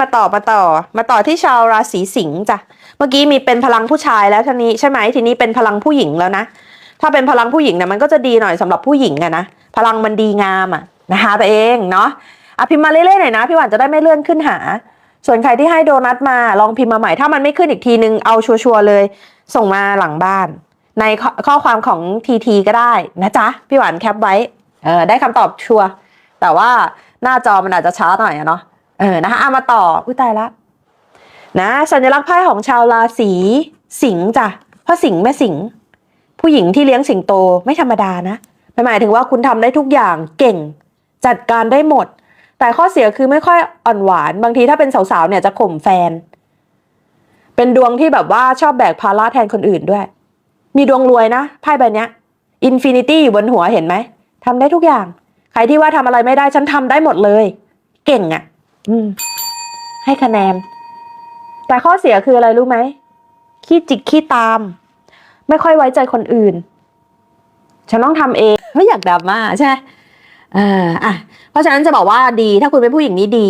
มาต่อมาต่อ มาต่อที่ชาวราศีสิงห์จ้ะเมื่อกี้มีเป็นพลังผู้ชายแล้วทีนี้ใช่ไหมทีนี้เป็นพลังผู้หญิงแล้วนะถ้าเป็นพลังผู้หญิงเนี่ยมันก็จะดีหน่อยสำหรับผู้หญิงอะนะพลังมันดีงามอะนะคะตัวเองเนาะอะพิมพ์มาเรื่อยๆหน่อยนะพี่หวานจะได้ไม่เลื่อนขึ้นหา ส่วนใครที่ให้โดนัทมาลองพิมพ์มาใหม่ถ้ามันไม่ขึ้นอีกทีนึงเอาชัวร์ๆเลย ส่งมาหลังบ้าน ในข้อขอความของทีทีก็ได้นะจ๊ะพี่หวานแคปไว้เออได้คำตอบชัวร์แต่ว่าหน้าจอมันอาจจะช้าหน่อยเนาะ เออนะคะเอามาต่ออุ้ยตายละนะสัญลักษณ์ไพ่ของชาวราศีสิงห์จ้ะเพราะสิงห์แม่สิงห์ผู้หญิงที่เลี้ยงสิงโตไม่ธรรมดานะหมายถึงว่าคุณทำได้ทุกอย่างเก่ง จัดการได้หมด แต่ข้อเสียคือไม่ค่อยอ่อนหวาน บางทีถ้าเป็นสาวๆเนี่ยจะข่มแฟน เป็นดวงที่แบบว่าชอบแบกภาระแทนคนอื่นด้วย มีดวงรวยนะไพ่ใบเนี้ยอินฟินิตี้อยู่บนหัวเห็นไหมทำได้ทุกอย่าง ใครที่ว่าทำอะไรไม่ได้ฉันทำได้หมดเลย เก่งอะ่ะ อืม ให้คะแนน แต่ข้อเสียคืออะไรรู้ไหมขี้จิกขี้ตาม ไม่ค่อยไว้ใจคนอื่น ฉันต้องทำเองไม่อยากดราม่าใช่ไหมเอออะเพราะฉะนั้นจะบอกว่าดี ถ้าคุณเป็นผู้หญิงนี้ดี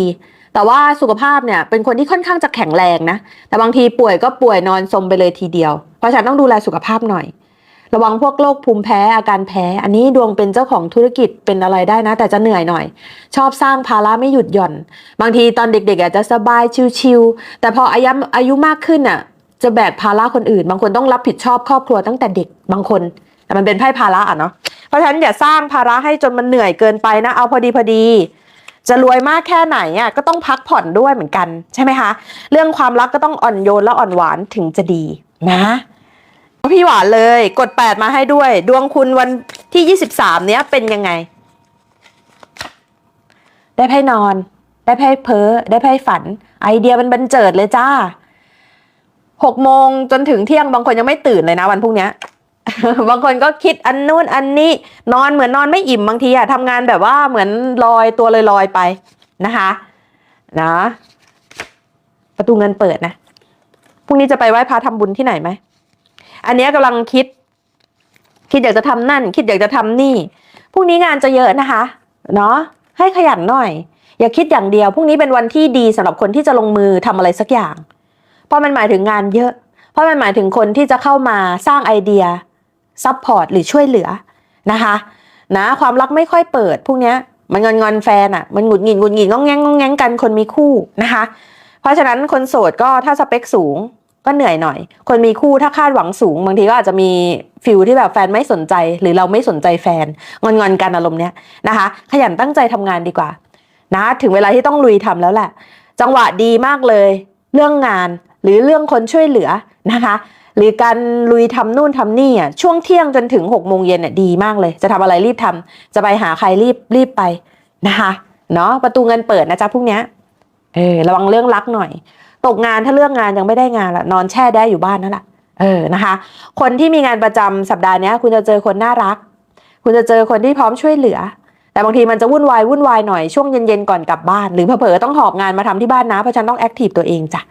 แต่ว่าสุขภาพเนี่ย เป็นคนที่ค่อนข้างจะแข็งแรงนะ แต่บางทีป่วยก็ป่วยนอนสมไปเลยทีเดียว เพราะฉะนั้นต้องดูแลสุขภาพหน่อย ระวังพวกโรคภูมิแพ้อาการแพ้ อันนี้ดวงเป็นเจ้าของธุรกิจเป็นอะไรได้นะ แต่จะเหนื่อยหน่อย ชอบสร้างภาระไม่หยุดหย่อน บางทีตอนเด็กๆอาจจะสบายชิวๆแต่พออายุอายุมากขึ้นอะ จะแบกภาระคนอื่น บางคนต้องรับผิดชอบครอบครัวตั้งแต่เด็กบางคนแต่มันเป็นไพ่ภาระอะเนาะเพราะฉะนั้นอย่าสร้างภาระให้จนมันเหนื่อยเกินไปนะเอาพอดีพอดีจะรวยมากแค่ไหนอะก็ต้องพักผ่อนด้วยเหมือนกันใช่ไหมคะ เรื่องความรักก็ต้องอ่อนโยนและอ่อนหวานถึงจะดีนะ พี่หวานเลย กด8มาให้ด้วย ดวงคุณวันที่23เนี้ยเป็นยังไง ได้ไพ่นอน ได้ไพ่เพ้อได้ไพ่ฝัน ไอเดียมันบันเจิดเลยจ้าหกโมงจนถึงเที่ยงบางคนยังไม่ตื่นเลยนะวันพรุ่งนี้บางคนก็คิดอันนู่นอันนี้ นอนเหมือนนอนไม่อิ่มบางทีอะทำงานแบบว่าเหมือนลอยตัวลยลอยๆไปนะคะนะประตูเงินเปิดนะพรุ่งนี้จะไปไหว้พระทำบุญที่ไหนไหม อันนี้ยกำลังคิด คิดอยากจะทำนั่น คิดอยากจะทำนี่พรุ่งนี้งานจะเยอะนะคะ เนาะให้ขยันหน่อย อย่าคิดอย่างเดียวพรุ่งนี้เป็นวันที่ดีสำหรับคนที่จะลงมือทำอะไรสักอย่าง เพราะมันหมายถึงงานเยอะ เพราะมันหมายถึงคนที่จะเข้ามาสร้างไอเดียซัพพอร์ตหรือช่วยเหลือนะคะนะความรักไม่ค่อยเปิด พวกเนี้ยมันงอนงอนแฟนอะ่ะ มันหงุดหงิดหงุดหงิดงองแงงงองแงงกันคนมีคู่นะคะ เพราะฉะนั้นคนโสดก็ถ้าสเปคสูง ก็เหนื่อยหน่อย คนมีคู่ถ้าคาดหวังสูง บางทีก็อาจจะมีฟิลที่แบบแฟนไม่สนใจ หรือเราไม่สนใจแฟนงอนงอนๆกันอารมณ์เนี้ยนะคะ ขยันตั้งใจทำงานดีกว่านะถึงเวลาที่ต้องลุยทำแล้วแหละ จังหวะดีมากเลย เรื่องงานหรือเรื่องคนช่วยเหลือนะคะ หรือการลุยทำนู่นทำนี่อะช่วงเที่ยงจนถึงหกโมงเย็นอะดีมากเลย จะทำอะไรรีบทำจะไปหาใครรีบรีบไปนะคะเนาะประตูเงินเปิดนะจ๊ะพวกเนี้ยเออระวังเรื่องรักหน่อย ตกงานถ้าเรื่องงานยังไม่ได้งานละนอนแช่ได้อยู่บ้านนั่นแหละเออนะคะ คนที่มีงานประจำสัปดาห์นี้คุณจะเจอคนน่ารัก คุณจะเจอคนที่พร้อมช่วยเหลือ แต่บางทีมันจะวุ่นวายวุ่นวายหน่อยช่วงเย็นๆก่อนกลับบ้านหรือเผลอๆต้องหอบงานมาทำที่บ้านนะเพราะฉันต้องแอคทีฟตัวเองจ้ะ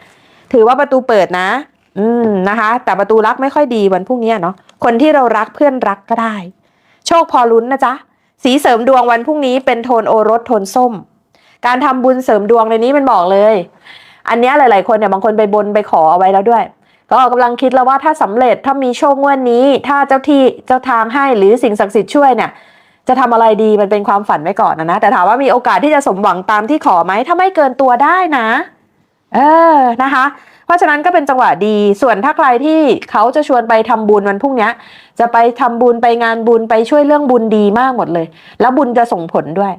ถือว่าประตูเปิดนะ อืมนะคะ แต่ประตูรักไม่ค่อยดีวันพรุ่งนี้เนาะคนที่เรารักเพื่อนรักก็ได้ โชคพอลุ้นนะจ๊ะสีเสริมดวงวันพรุ่งนี้เป็นโทนโอรสโทนส้ม การทำบุญเสริมดวงในนี้มันบอกเลย อันนี้หลาย ๆ คนเนี่ยบางคนไปบนไปขอเอาไว้แล้วด้วย ก็กำลังคิดแล้วว่าถ้าสำเร็จถ้ามีโชคงวดนี้ ถ้าเจ้าที่เจ้าทางให้หรือสิ่งศักดิ์สิทธิ์ช่วยเนี่ยจะทำอะไรดีมันเป็นความฝันไว้ก่อนนะนะแต่ถามว่ามีโอกาสที่จะสมหวังตามที่ขอไหมถ้าไม่เกินตัวได้นะ เออนะคะ เพราะฉะนั้นก็เป็นจังหวะดี ส่วนถ้าใครที่เขาจะชวนไปทำบุญวันพรุ่งนี้จะไปทำบุญไปงานบุญไปช่วยเรื่องบุญดีมากหมดเลย แล้วบุญจะส่งผลด้วย